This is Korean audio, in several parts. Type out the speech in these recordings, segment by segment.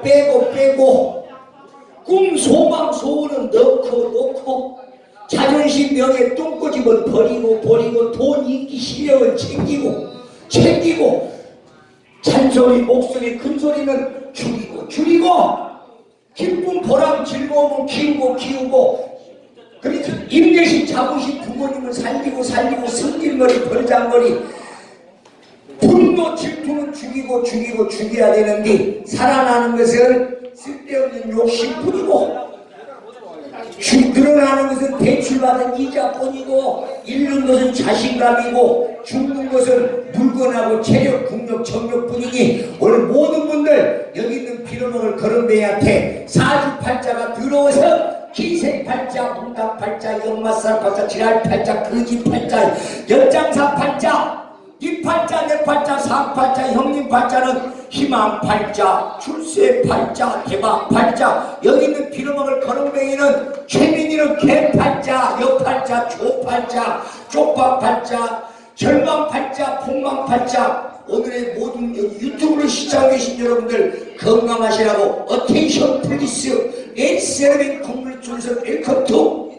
다 빼고 빼고. 꿈 소망 소원은 넣고 놓고 자존심 명예 똥꼬집은 버리고 버리고 돈 인기 실력은 챙기고 챙기고. 잔소리 목소리 큰 소리는 줄이고 줄이고. 기쁨 보람 즐거움은 키우고 키우고. 그래서 임대식 자부심 부모님을 살리고 살리고 승질머리 벌장머리 분노 질투는 죽이고 죽이고 죽여야 되는데 살아나는 것은 쓸데없는 욕심뿐이고 주- 늘어나는 것은 대출받은 이자뿐이고 잃는 것은 자신감이고 죽는 것은 물건하고 체력, 국력, 정력뿐이니 오늘 모든 분들 여기 있는 빌어먹을 거름배한테 사주팔자가 들어와서 기생팔자, 문답팔자, 역마살팔자, 지랄팔자, 거짓팔자, 연장사팔자 이 팔자, 내 팔자, 사 팔자, 형님 팔자는 희망 팔자, 출세 팔자, 대박 팔자, 여기 있는 빌어먹을 거렁뱅이는 최민이는 개 팔자, 여 팔자, 조 팔자, 쪽박 팔자, 절망 팔자, 폭망 팔자. 오늘의 모든 유튜브를 시청하고 계신 여러분들 건강하시라고 어텐션 플리스 에이세르빈 컨글레이션스 웰컴 투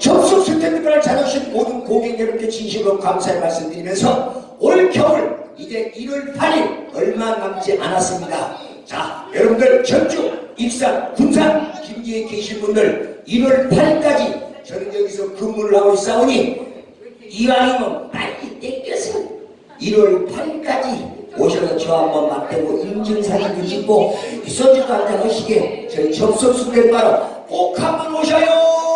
접속 스탠드를 잘하신 모든 고객 여러분께 진심으로 감사의 말씀드리면서 올 겨울 이제 1월 8일 얼마 남지 않았습니다. 자, 여러분들 전주, 익산, 군산, 김기에 계신 분들 1월 8일까지 저는 여기서 근무를 하고 있사오니 이왕이면 빨리 땡겨서 1월 8일까지 오셔서 저 한번 맞대고 인증사진도 찍고 이 소주도 한잔 하시게 저희 접속 스탠드바로 꼭 한번 오셔요!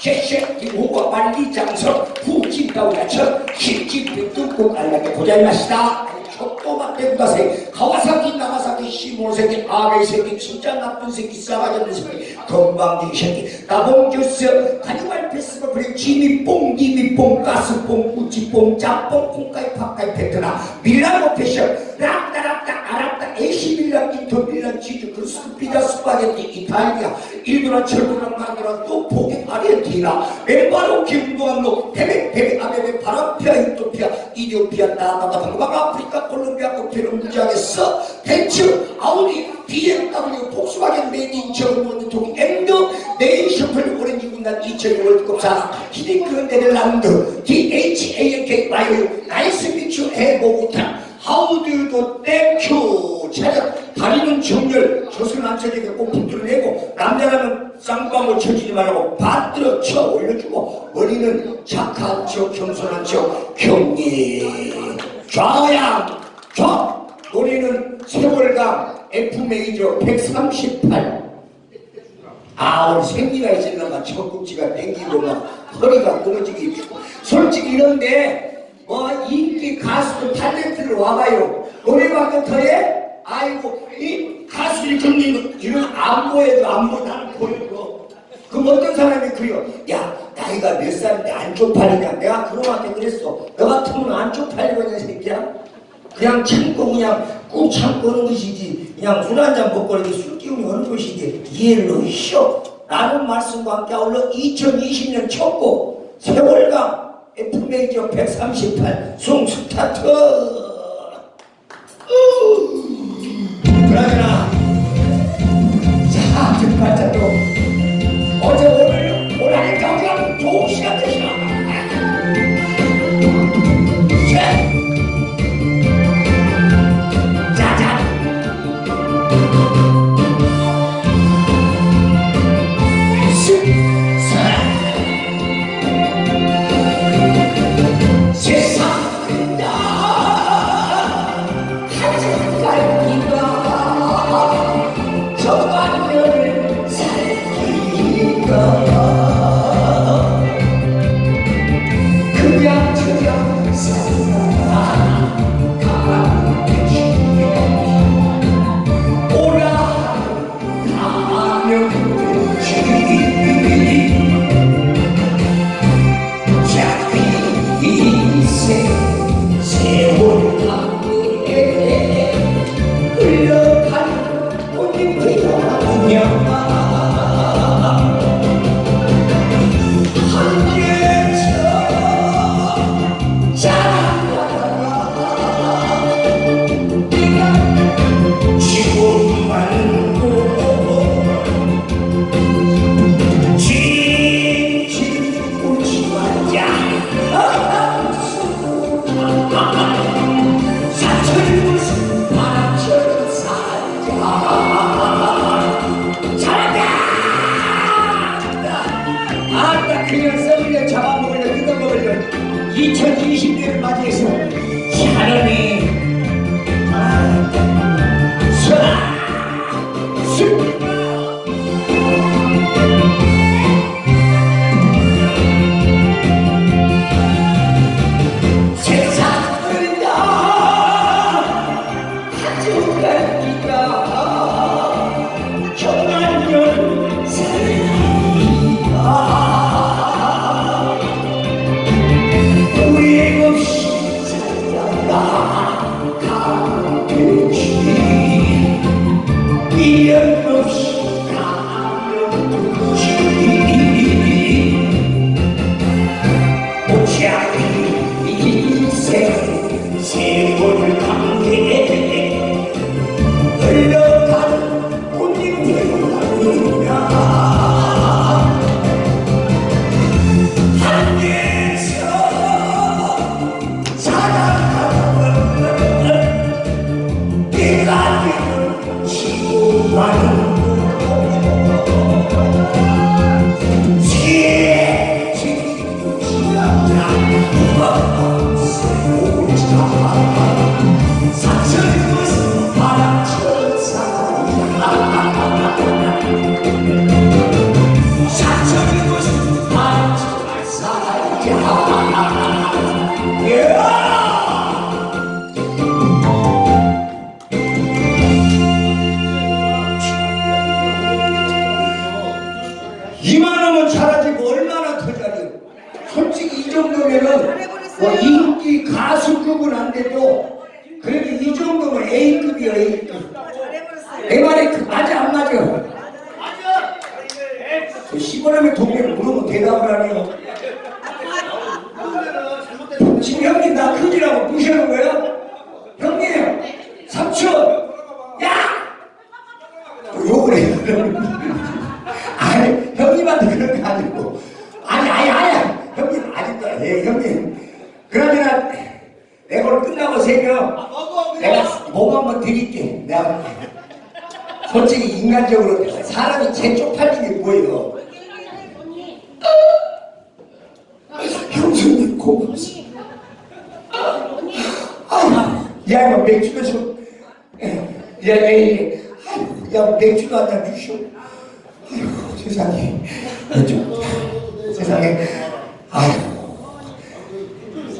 쉐쉐 이호가 빨리 장서 후진다우야처 실집도 뚫고 알라게 고자이마시다 족도 맞대고 가세 가와사키 나가사키 시모새끼 아베 새끼 진짜 나쁜 새끼 싸가지 없는 새끼 건방진 새끼 나봉주스 가니발 페스가 그래 지미뽕 니미뽕 가스뽕 꾸치뽕 짬뽕 콩가이 팝가이 페트나 밀라노 패션 락다락다 아락다 에시밀란 인터밀란 치즈 그스 피다 스파게티 이탈리아 일도나 철도나 만두나 또 포기 아르헨티나 멤바로 김도암로 베베 베베 아베베 바람피아 이토피아 이디오피아 나나나 방방 아프리카 콜롬비아 코페루 무지하겠어. 벤츠 아우디 BMW 폭스바겐 메인 저먼 통 엠더 네이셔플 오렌지 군단 2002 월드컵 사 히딩크 네덜란드 DHANK 마이오 나이스 미추 해보구탄 하우드도 땡큐 차렷 다리는 정렬 젖은 안쳐지게 꼭 붙들어내고 남자라면 쌍방울 쳐지지 말고 받들어 쳐 올려주고 머리는 착한 척 겸손한 척 경리. 좌양 좌. 노래는 세월강 F 메이저 138 아 오늘 생리가 있으려면 젖꼭지가 땡기고 막 허리가 끊어지기. 솔직히 이런데 뭐 인기 가수도 탤런트를 와봐요. 노래방도 터에? 아이고 이 긁는 거 이런 안 보여도 안 보여 나는 보여도 그럼 어떤 사람이 그려 야 나이가 몇 살인데 안 쪽팔리냐? 내가 그놈한테 그랬어. 너 같으면 안 쪽팔리냐 이 새끼야? 그냥 참고 그냥 꾹 참고 오는 것이지. 그냥 술 한 잔 먹고 이렇게 술 기운이 오는 것이지. 이해를 하시오. 라는 말씀과 함께 아울러 2020년 첫곡 세월강 F메이저 138 송스타트. 그러잖아 자 등발자도 1년 사라지고 얼마나 터자니 솔직히 이 정도면은 뭐 인기 가수급은 안 돼도 그래도 이 정도면 A급이요 A급 내 말이 그 맞아 안 맞아? 그 맞아! 시골하면 동네를 물으면 대답을 하네요 지금 형님 나 큰일하고 무시하는 거야? 형님 삼촌 야! 뭐 욕을 해 아니 형님한테 그런 거 아니고. 아니 아니 아니 형님 아직도 예 형님. 그러면 내가 오늘 끝나고 새벽 내가 몸 한번 드릴게. 내가 솔직히 인간적으로 사람이 제 쪽팔린 게 뭐예요? 형수님 고맙습니다. 아, 야 이거 맥주도 좀 야 야 야 야 맥주도 한잔 주시오 세상에. 그죠? 세상에. 아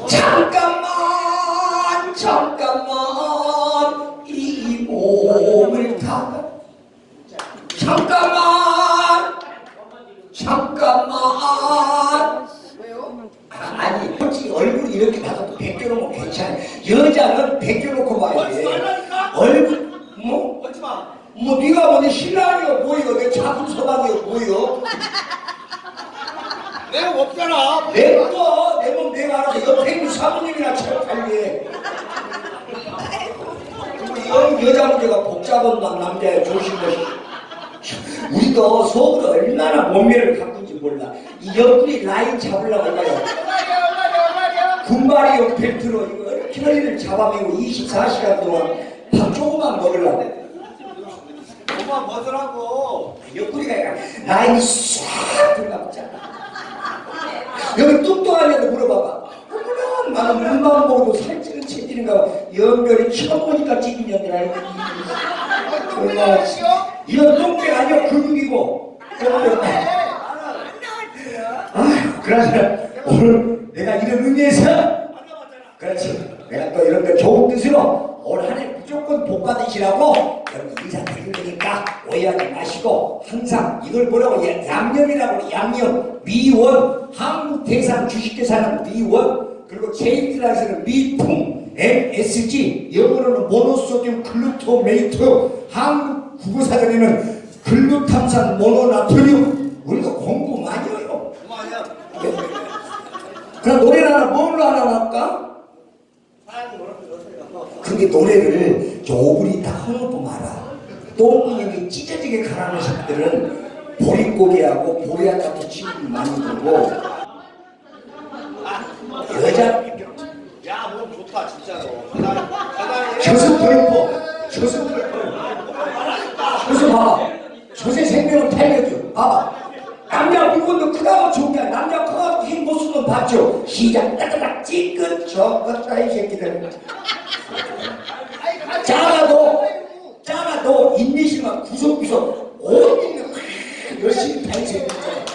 잠깐만 잠깐만. 이 몸을 다 잠깐만. 잠깐만. 왜요? 아니 솔직히 얼굴 이렇게 나가도 100개로 뭐 괜찮아 여자는 벗 뭐? 뭐 네가 뭐내 신랑이야 뭐예요 내 작은 서방이야 뭐예요? 내가 없잖아. 내거 내몸 내가 알아서 옆에 있는 사모님이나 잘 관리해. 여, 여자 문제가 복잡한 남- 남자야 조심해. 우리도 속으로 얼마나 몸매를 가꾼지 몰라. 이 옆구리 라인 잡으려고 해요? 군바리용 벨트로. 이거 허리를 잡아매고 24시간 동안 밥 조금만 먹으려고 그만 벗으라고. 옆구리가 약간 라인이 싹 들어가잖아. 여기 뚱뚱하냐고 물어봐봐. 어머나 나는 물만 먹어도 살찌는 체질인가 봐. 연별이 처음 보니까 찌긴 알고 얼마나 이건 똥배 아니야. 근육이고. 똥배 아휴 그러나 오늘 내가 이런 의미에서 그렇지. 내가 또 이런 거 좋은 뜻으로 올 한해 무조건 복 받으시라고 여러분 인사드릴 테니까 오해하지 마시고 항상 이걸 뭐라고 해? 양념이라고 그래. 양념 미원 한국 대상 주식회사는 미원 그리고 제인들에서는 미풍 MSG 영어로는 모노소듐 글루토메이트 한국 국어사전에는 글루탐산 모노나트륨 우리가 공부 많이 해요. 그럼 노래를 하나 뭘로 하나 할까? 근데 노래를 조불이 다 말아. 똥구멍이 찢어지게 가라는 새끼들은 보릿고개하고 보리한테 친구 많이 들고. 여자. 야, 몸 좋다, 진짜로. 젖은 덜퍼 젖은 덜퍼 젖은 봐봐. 젖의 생명을 달려줘. 봐봐 남자 물건도 크다고 좋은 게 남자 커가지고 쓰면 봤죠. 시작. 따따닥 찌끗 저것다 이 새끼들. 작아도 작아도 인내심만 구석구석 온 있는 열심히 다니세요 세워라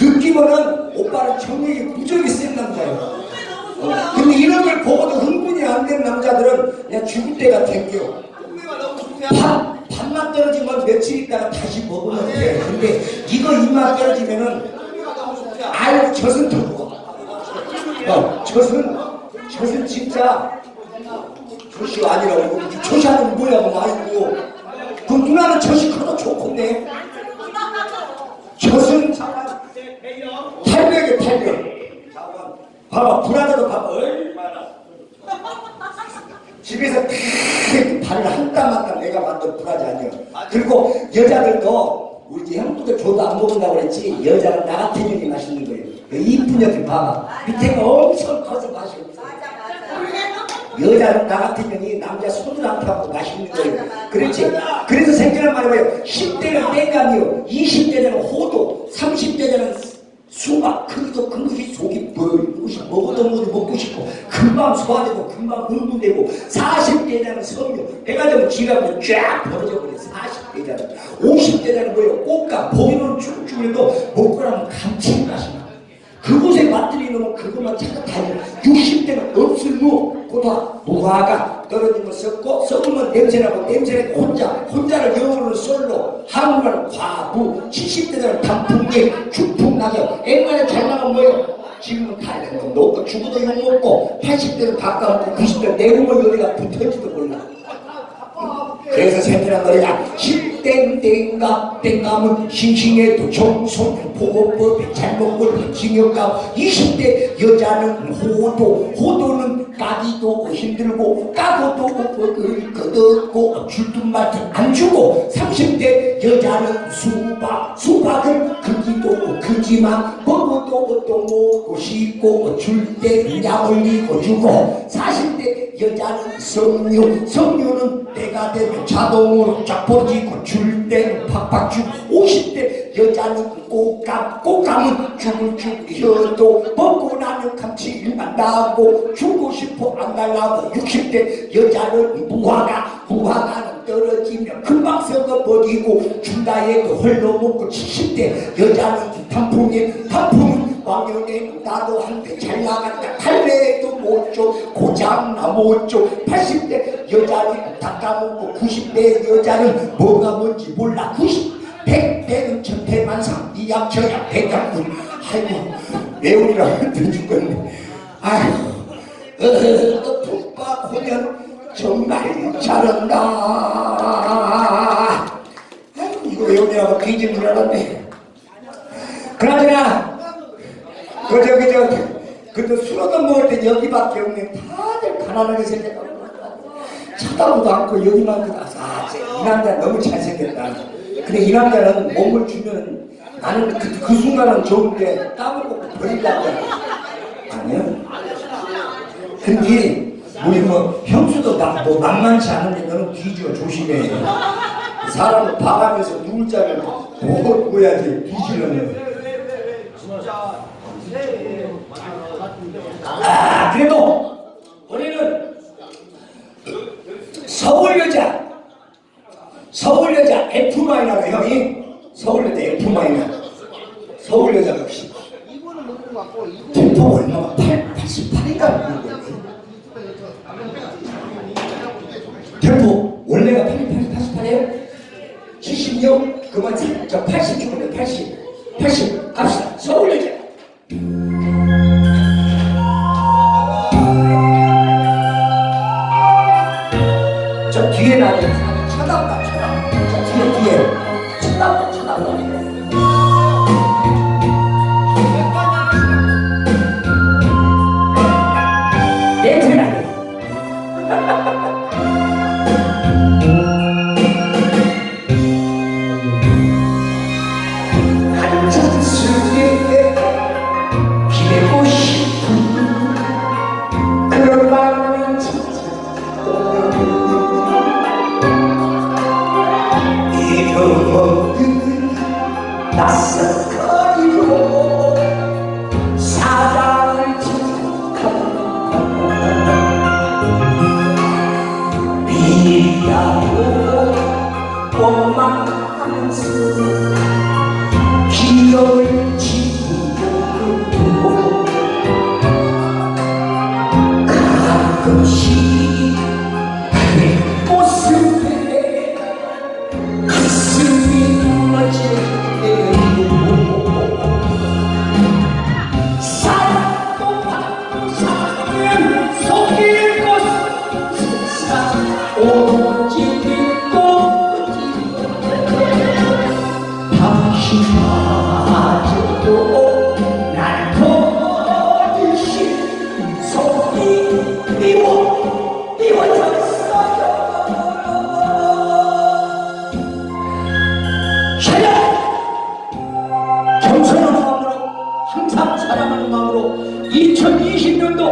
느끼면은 오빠는 정력이 남자예요 어, 근데 이런 걸 보고도 흥분이 안 된 남자들은 그냥 죽을 때가 좋대 밥, 밥만 떨어지면 며칠 있다가 다시 먹으면 돼. 근데 이거 입만 떨어지면은 아유 젖은 더워. 어, 젖은 젖은 진짜 젖이 아니라고 젖이 뭐야 뭐 아이고 그 누나는 젖이 커도 좋겠네. 젖은 탈백에 탈백. 봐봐 브라더도 봐봐 얼마나 집에서 탁 발을 한땀한땀 내가 만든 브라지 아니야. 그리고 여자들도 우리 형부도 줘도 안 먹는다고 그랬지 여자는 나 같은 년이 맛있는 거예요. 그 이쁜 여들 봐봐. 밑에가 엄청 커서 맛이 없어. 여자는 나 같은 년이 남자 안 타고 맛있는 거예요. 그렇지? 그래서 생겨난 말이 뭐예요? 10대는 땡감이요. 20대는 호도. 30대는 수박. 그것도 그것이 속이 뻘. 그것이 먹어도 먹어도 먹고 싶고 금방 속 소화되고 금방 흥분되고 40대자는 성욕 애가 되면 지갑이 쫙 벌어져 버려. 40대자는. 50대자는 뭐예요. 꽃감 보기는 쭉쭉 해도 먹고 나면 감칠맛이 나. 그곳에 맛들이 넣으면 그것만 찾아 다녀 60대는 없을 무. 고다 무화과 떨어지면 썩고 썩으면 냄새나고 냄새나고 혼자 혼자를 영어로는 솔로 한국말은 과부. 70대들은 단풍기 죽 풍낙엽 옛날에 잘 나간 뭐예요? 지금은 달래는 놈도 죽어도 욕 먹고 80대는 바꿔먹고 90대는 내구멍 어디가 붙어지도 몰라 그래서 생겨난 노래가 십땡땡가 땡감은 싱싱해도 정성 보고법에 잘못을 징역감 20대 여자는 호도 호도는 까기도 힘들고 까고도 거뒀고 줄듯 말듯 안 주고 30대 여자는 수박 수박은 크기도 크지만 먹어도 또 먹고 싶고 줄때 약 올리고 주고 40대 여자는 성류 성류는 때가 되면 자동으로 쫙 벌어지고 줄 때는 팍팍 주고 50대 여자는 꽃감 꽃감은 죽을 죽을 혀도 먹고 나면 감칠맛 나고 주고 싶어 안 달라고 60대 여자는 무화과 무화과는 떨어지면 금방 썩어버리고 준다 해도 홀로 먹고 70대 여자는 단풍에 단풍 은 왕년에 나도 한때 잘 나갔다. 탈래도 못줘. 고장나 못줘. 80대 여자는 닦아먹고 90대 여자는 뭐가 뭔지 몰라. 90 100대는 천태만상 이약 저약 백약군. 아이고 매운이라 흔들 죽겠네. 아이고 어, 북박 보면 정말 잘한다. 아이고 이거 뒤진 줄 알았네. 그나저나 그 저기 저 그래도 술 얻어 먹을 때 여기밖에 없네 다들 가난하게 생겼다 쳐다보도 않고 여기만 그 아, 이 남자 너무 잘생겼다. 근데 이 남자는 몸을 주면 나는 그, 그 순간은 좋은데 땀을 먹고 버리려고 아니요 근데 우리 뭐 형수도 나, 뭐 만만치 않은데 너는 뒤지어 조심해. 사람을 봐가면서 누울 자를 보고 보야지 뒤지려면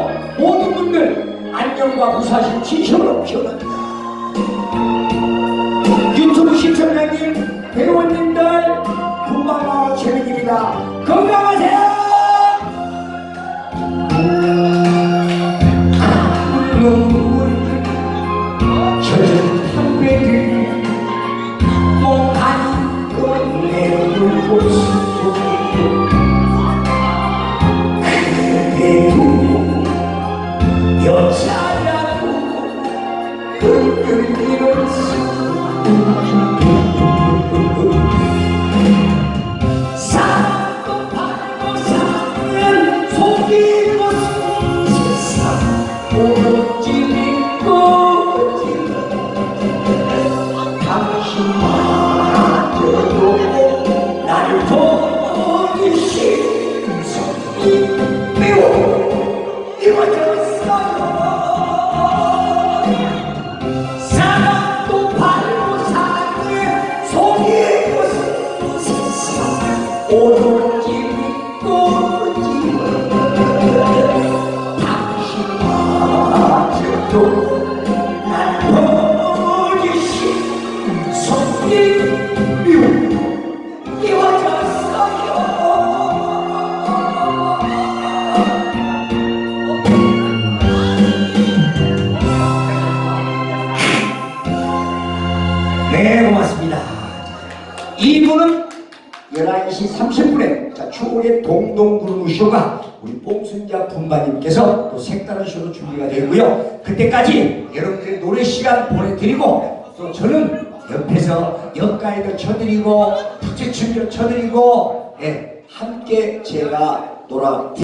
2020년도 모든 분들 안녕과 무사신 진심으로 기원합니다. 유튜브 시청자님 회원님들 금방와 최민입니다 흔들 고맙습니다. 이분은 11시 30분에 자, 추후에 동동구르무쇼가 우리 뽕순자 분바님께서 또 색다른 쇼로 준비가 되고요. 그때까지 여러분들의 노래 시간 보내드리고 또 저는 옆에서 역가에도 쳐드리고 부채춤도 쳐드리고 예, 함께 제가 놀아